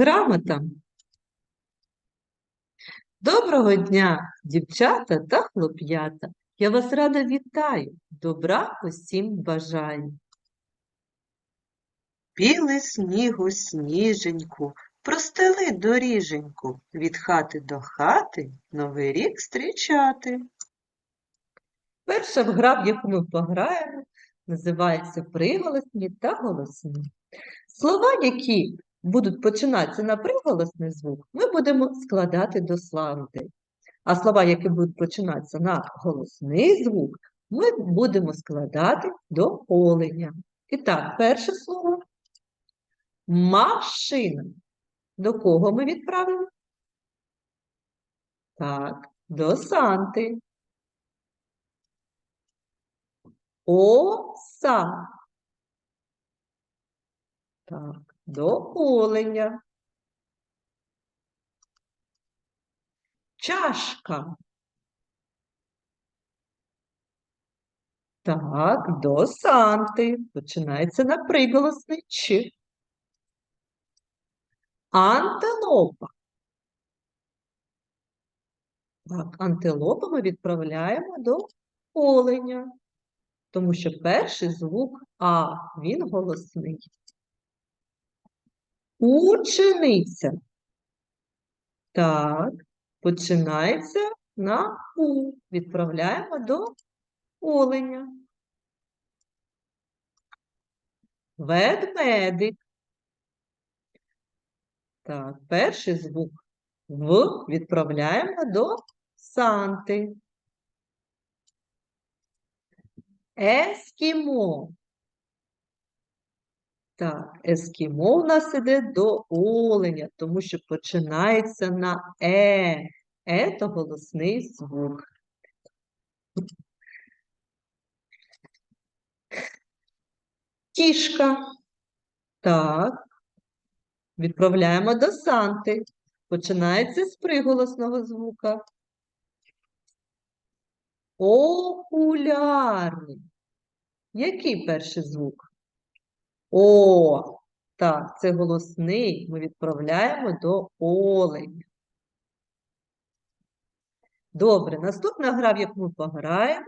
Грамота. Доброго дня, дівчата та хлоп'ята. Я вас рада вітаю. Добра усім бажаю. Білий снігу сніженьку, простели доріженьку, від хати до хати новий рік зустрічати. Перша гра, в яку ми пограємо, називається приголосні та голосні. Слова, які будуть починатися на приголосний звук, ми будемо складати до сланди. А слова, які будуть починатися на голосний звук, ми будемо складати до оленя. І так, перше слово машина. До кого ми відправимо? Так, до Санти. Оса. Так, до оленя. Чашка. Так, до Санти. Починається на приголосний Ч. Антилопа. Так, антилопу ми відправляємо до оленя, тому що перший звук А, він голосний. Учениця. Так, починається на У. Відправляємо до оленя. Ведмедик. Так, перший звук В відправляємо до Санти. Ескімо. Так, ескімо у нас іде до оленя, тому що починається на Е. Е то голосний звук. Кішка. Так. Відправляємо до Санти. Починається з приголосного звука. Окуляри. Який перший звук? О, так, це голосний. Ми відправляємо до оленя. Добре, наступна гра, в яку ми пограємо.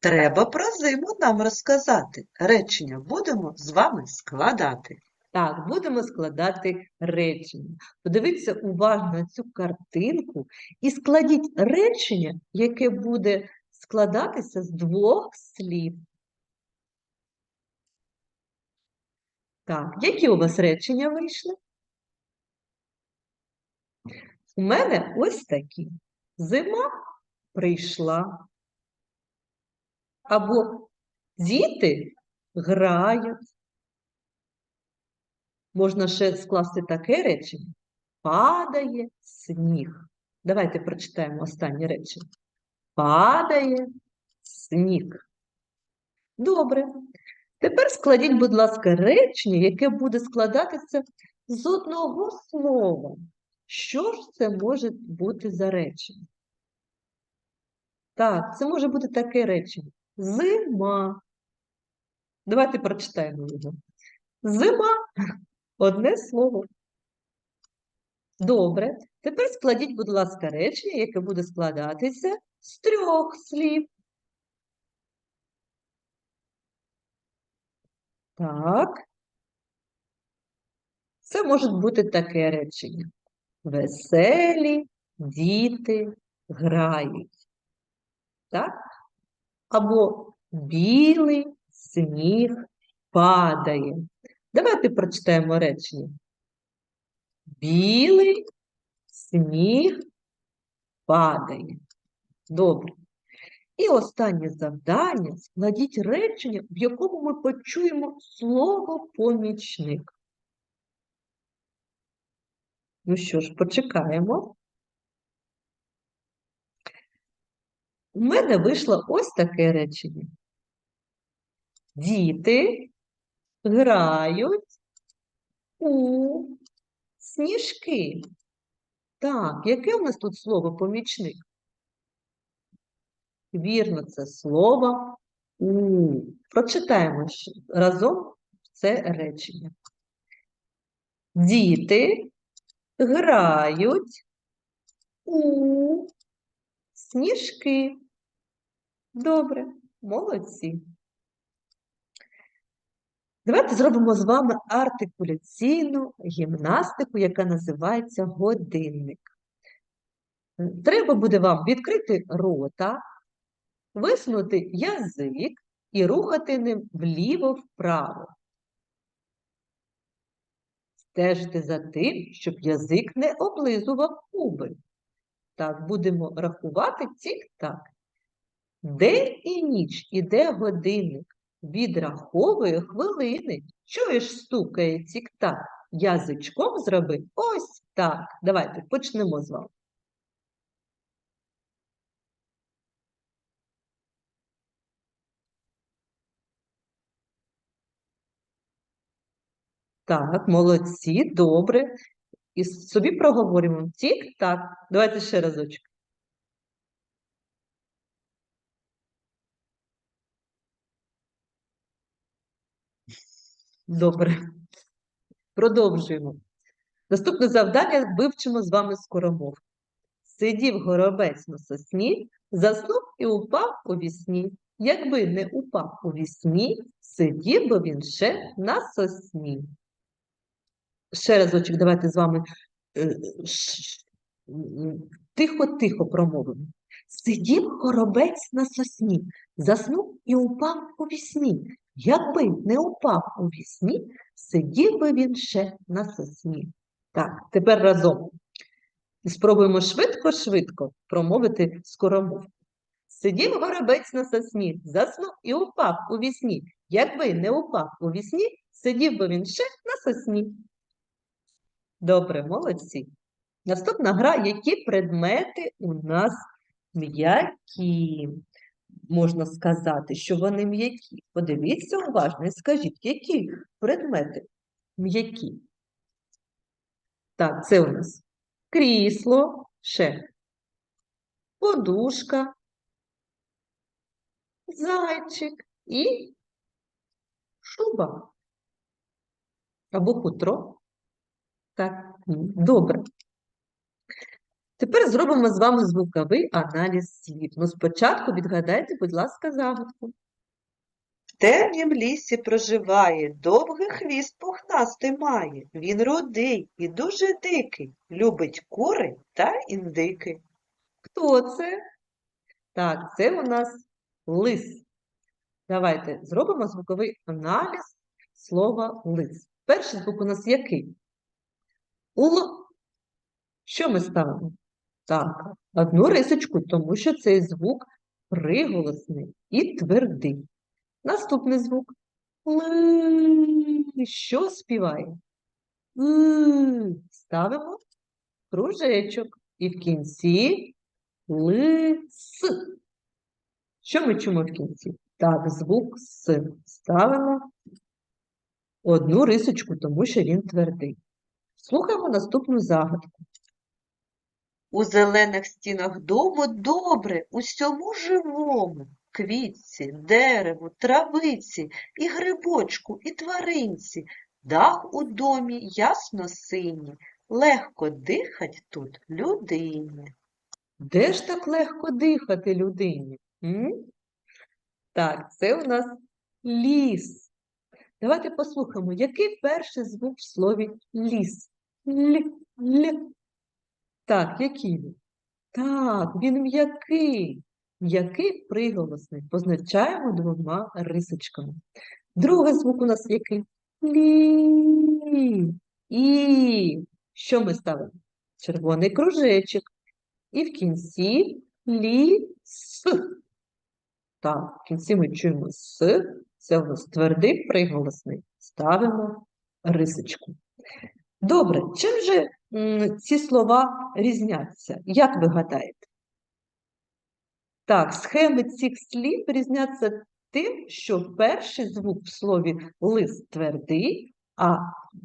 Треба про зиму нам розказати. Речення будемо з вами складати. Так, будемо складати речення. Подивіться уважно на цю картинку і складіть речення, яке буде складатися з двох слів. Так, які у вас речення вийшли? У мене ось такі. Зима прийшла. Або діти грають. Можна ще скласти таке речення. Падає сніг. Давайте прочитаємо останнє речення. Падає сніг. Добре. Тепер складіть, будь ласка, речення, яке буде складатися з одного слова. Що ж це може бути за речення? Так, це може бути таке речення. Зима. Давайте прочитаємо його. Зима одне слово. Добре. Тепер складіть, будь ласка, речення, яке буде складатися з трьох слів. Так. Це може бути таке речення. Веселі діти грають. Так? Або білий сніг падає. Давайте прочитаємо речення. Білий сніг падає. Добре. І останнє завдання складіть речення, в якому ми почуємо слово помічник. Ну що ж, почекаємо. У мене вийшло ось таке речення. Діти грають у сніжки. Так, яке у нас тут слово помічник? Вірно, це слово у. Прочитаємо разом це речення. Діти грають у сніжки. Добре, молодці. Давайте зробимо з вами артикуляційну гімнастику, яка називається годинник. Треба буде вам відкрити рота, висунути язик і рухати ним вліво-вправо. Стежте за тим, щоб язик не облизував губи. Так, будемо рахувати тік-так. День і ніч іде годинник, відраховує хвилини. Чуєш, стукає тік-так. Язичком зроби ось так. Давайте почнемо з вами. Так, молодці, добре. І собі проговорюємо. Тік-так. Давайте ще разочок. Добре. Продовжуємо. Наступне завдання вивчимо з вами скоромовку. Сидів горобець на сосні, заснув і упав у вісні. Якби не упав у вісні, сидів би він ще на сосні. Ще разочок, давайте з вами е, тихо-тихо промовимо. Сидів горобець на сосні, заснув і упав у вісні. Якби не упав у вісні, сидів би він ще на сосні. Так, тепер разом. Спробуємо швидко-швидко промовити скоромовку. Сидів горобець на сосні, заснув і упав у вісні. Якби не упав у вісні, сидів би він ще на сосні. Добре, молодці. Наступна гра, які предмети у нас м'які. Можна сказати, що вони м'які. Подивіться уважно і скажіть, які предмети м'які? Так, це у нас крісло, ще подушка, зайчик і шуба або хутро. Так, добре. Тепер зробимо з вами звуковий аналіз слів. Ну, спочатку відгадайте, будь ласка, загадку. В темнім лісі проживає, довгий хвіст пухнастий має. Він рудий і дуже дикий, любить кури та індики. Хто це? Так, це у нас лис. Давайте зробимо звуковий аналіз слова лис. Перший звук у нас який? Л. Що ми ставимо? Так, одну рисочку, тому що цей звук приголосний і твердий. Наступний звук Ли. Що співає? Ставимо кружечок. І в кінці лис. Що ми чуємо в кінці? Так, звук С. Ставимо одну рисочку, тому що він твердий. Слухаємо наступну загадку. У зелених стінах дому добре, усьому живому, квітці, дереву, травиці, і грибочку, і тваринці, дах у домі ясно синій, легко дихать тут людині. Де ж так легко дихати людині? М? Так, це у нас ліс. Давайте послухаємо, який перший звук в слові ліс? Л, л. Так, який він? Так, він м'який. М'який приголосний. Позначаємо двома рисочками. Другий звук у нас який? Лі. І. Що ми ставимо? Червоний кружечок. І в кінці ліс. Так, в кінці ми чуємо с. Це у нас твердий приголосний. Ставимо рисочку. Добре, чим же ці слова різняться? Як ви гадаєте? Так, схеми цих слів різняться тим, що перший звук в слові лис твердий, а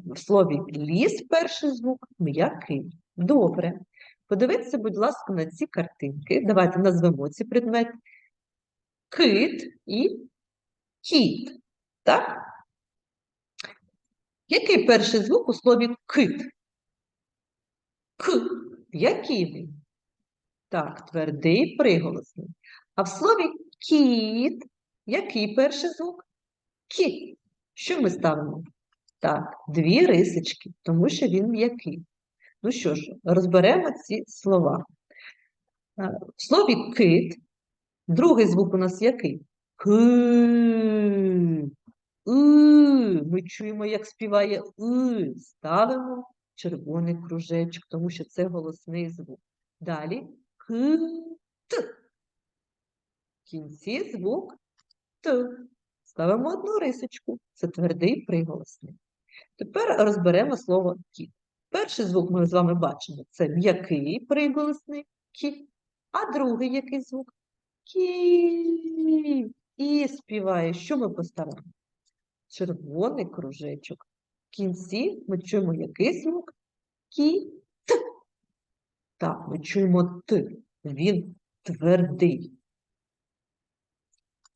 в слові ліс перший звук м'який. Добре. Подивіться, будь ласка, на ці картинки. Давайте назвемо ці предмети. Кит і кіт. Так? Який перший звук у слові кит? К. Який він? Так, твердий приголосний. А в слові кіт який перший звук? Кі. Що ми ставимо? Так, дві рисочки, тому що він м'який. Ну що ж, розберемо ці слова. Е, В слові кит другий звук у нас який? И. Ми чуємо, як співає И. Ставимо червоний кружечок, тому що це голосний звук. Далі К. Т. В кінці звук Т. Ставимо одну рисочку. Це твердий приголосний. Тепер розберемо слово кіт. Перший звук ми з вами бачимо це м'який приголосний кі. А другий який звук? Кі. І співає. Що ми поставимо? Червоний кружечок. В кінці ми чуємо який звук? Кі. Т. Так, ми чуємо Т. Він твердий.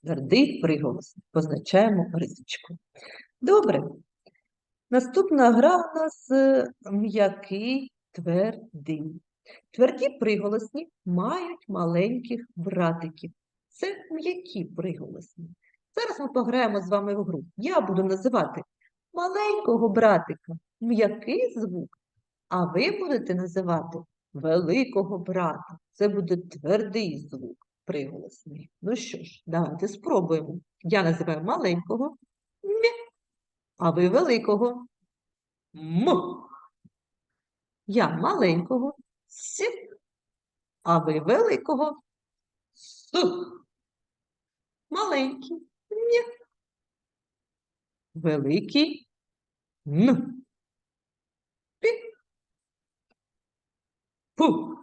Твердий приголосний. Позначаємо рисочку. Добре. Наступна гра у нас е, м'який твердий. Тверді приголосні мають маленьких братиків. Це м'які приголосні. Зараз ми пограємо з вами в гру. Я буду називати маленького братика м'який звук, а ви будете називати великого брата. Це буде твердий звук приголосний. Ну що ж, давайте спробуємо. Я називаю маленького м'я, а ви великого м. Я маленького с, а ви великого с. Маленький н. Великий н. Пі. Пу.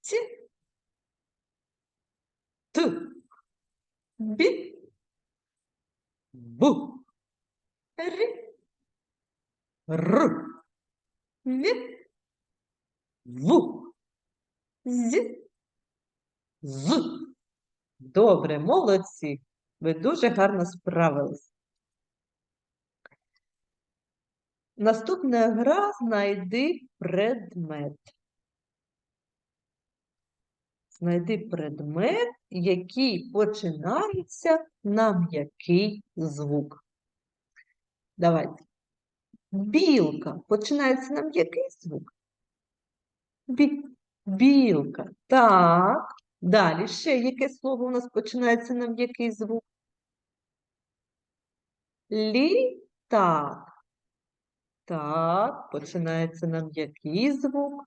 Ці. Т. Бі. Бу. Ри. Р. В. В. З. З. Добре, молодці. Ви дуже гарно справились. Наступна гра знайди предмет. Знайди предмет, який починається на м'який звук. Давайте. Білка починається на м'який звук. Бі... Білка. Так. Далі ще яке слово у нас починається на м'який звук? Літак. Так, починається на м'який звук.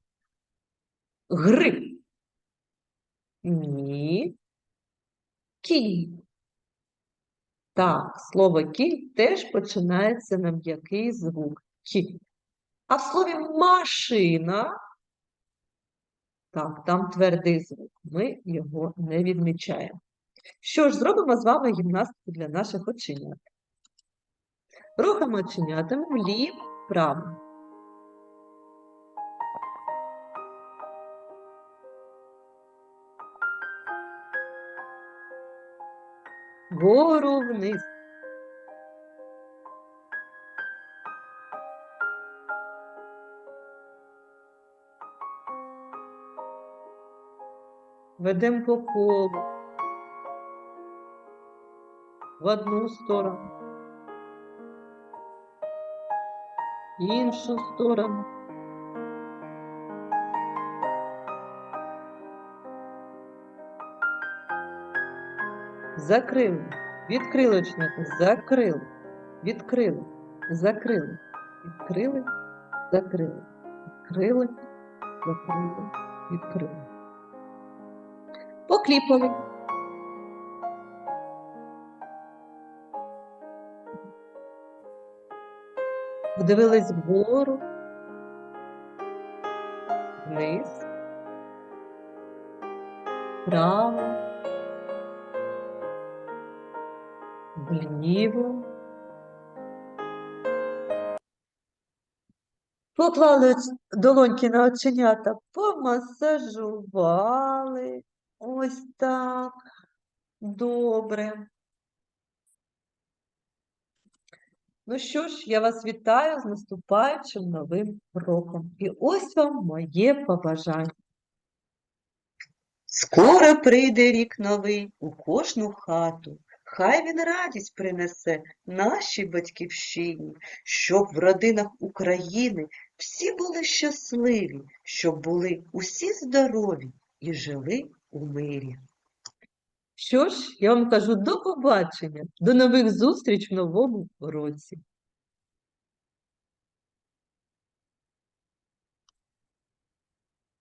Гриб. Ні. Кінь. Так, слово кінь теж починається на м'який звук. Кі. А в слові машина, так, там твердий звук. Ми його не відмічаємо. Що ж, зробимо з вами гімнастику для наших оченят. Рухаємо оченятами вліво, вправо. Вгору вниз. Ведемо по колу. В одну сторону. Іншу сторону. Закрили. Відкрили оченята. Закрили. Відкрили. Закрили. Відкрили. Закрили. Відкрили. Закрили. Відкрили. Покліпали. Вдивились вгору, вниз, вправо, вліво. Поклали долоньки на оченята, помасажували. Ось так. Добре. Ну що ж, я вас вітаю з наступаючим новим роком. І ось вам моє побажання. Скоро прийде рік новий у кожну хату. Хай він радість принесе нашій батьківщині, щоб в родинах України всі були щасливі, щоб були усі здорові і жили у мирі. Що ж, я вам кажу до побачення, до нових зустріч в новому році.